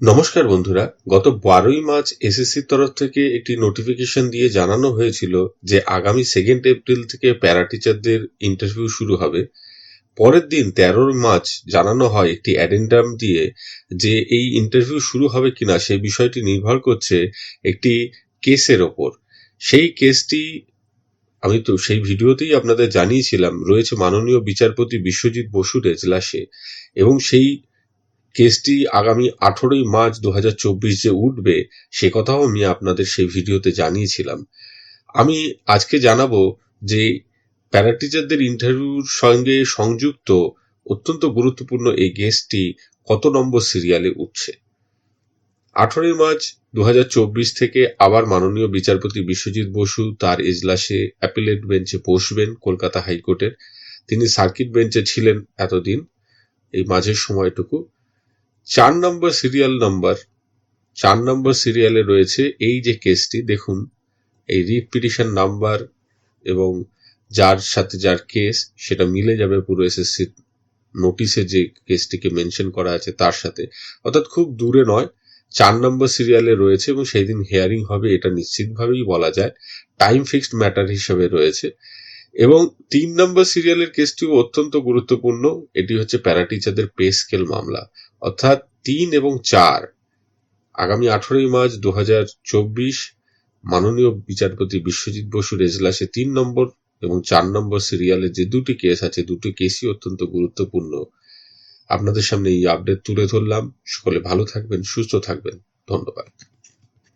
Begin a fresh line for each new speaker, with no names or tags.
নমস্কার বন্ধুরা, গত বারোই মার্চ এসএসসির তরফ থেকে একটি নোটিফিকেশন দিয়ে জানানো হয়েছিল যে আগামী সেকেন্ড এপ্রিল থেকে প্যারা টিচারদের ইন্টারভিউ শুরু হবে। পরের দিন তেরোই মার্চ জানানো হয় একটি অ্যাডেন্ডাম দিয়ে যে এই ইন্টারভিউ শুরু হবে কিনা সেই বিষয়টি নির্ভর করছে একটি কেসের ওপর। সেই কেসটি আমি তো সেই ভিডিওতেই আপনাদের জানিয়েছিলাম, রয়েছে মাননীয় বিচারপতি বিশ্বজিৎ বসুর এজলাসে এবং সেই কেসটি আগামী আঠেরোই মার্চ দু হাজার চব্বিশ যে উঠবে, সে কথাও আমি আপনাদের সেই ভিডিওতে জানিয়েছিলাম। আমি আজকে জানাব যে প্যারা টিচারদের ইন্টারভিউর সঙ্গে সংযুক্ত অত্যন্ত গুরুত্বপূর্ণ এই গেস্টটি কত নম্বর সিরিয়ালে উঠছে? আঠেরোই মার্চ দু হাজার চব্বিশ থেকে আবার মাননীয় বিচারপতি বিশ্বজিৎ বসু তার এজলাসে অ্যাপিলেট বেঞ্চে বসবেন কলকাতা হাইকোর্টের। তিনি সার্কিট বেঞ্চে ছিলেন এতদিন। এই মাঝের সময়টুকু। চার নম্বর সিরিয়াল নাম্বার চার নম্বর সিরিয়ালে রয়েছে এই যে কেসটি দেখুন, এই রিট পিটিশন নাম্বার এবং যার সাথে যার কেস সেটা মিলে যাবে পুরো এসএসসি নোটিশে যে কেসটিকে মেনশন করা আছে তার সাথে। অর্থাৎ খুব দূরে নয়, চার নম্বর সিরিয়ালে রয়েছে এবং সেই দিন হেয়ারিং হবে, এটা নিশ্চিতভাবেই বলা যায় টাইম ফিক্সড ম্যাটার হিসেবে রয়েছে। এবং তিন নম্বর সিরিয়ালের কেসটিও অত্যন্ত গুরুত্বপূর্ণ, এটি হচ্ছে প্যারা টিচারদের পে স্কেল মামলা। অর্থাৎ তিন এবং চার। আগামী আঠেরোই মার্চ দু হাজার চব্বিশ মাননীয় বিচারপতি বিশ্বজিৎ বসুর এজলাসে তিন নম্বর এবং চার নম্বর সিরিয়ালে যে দুটি কেস আছে, দুটি কেসই অত্যন্ত গুরুত্বপূর্ণ। আপনাদের সামনে এই আপডেট তুলে ধরলাম। সকলে ভালো থাকবেন, সুস্থ থাকবেন। ধন্যবাদ।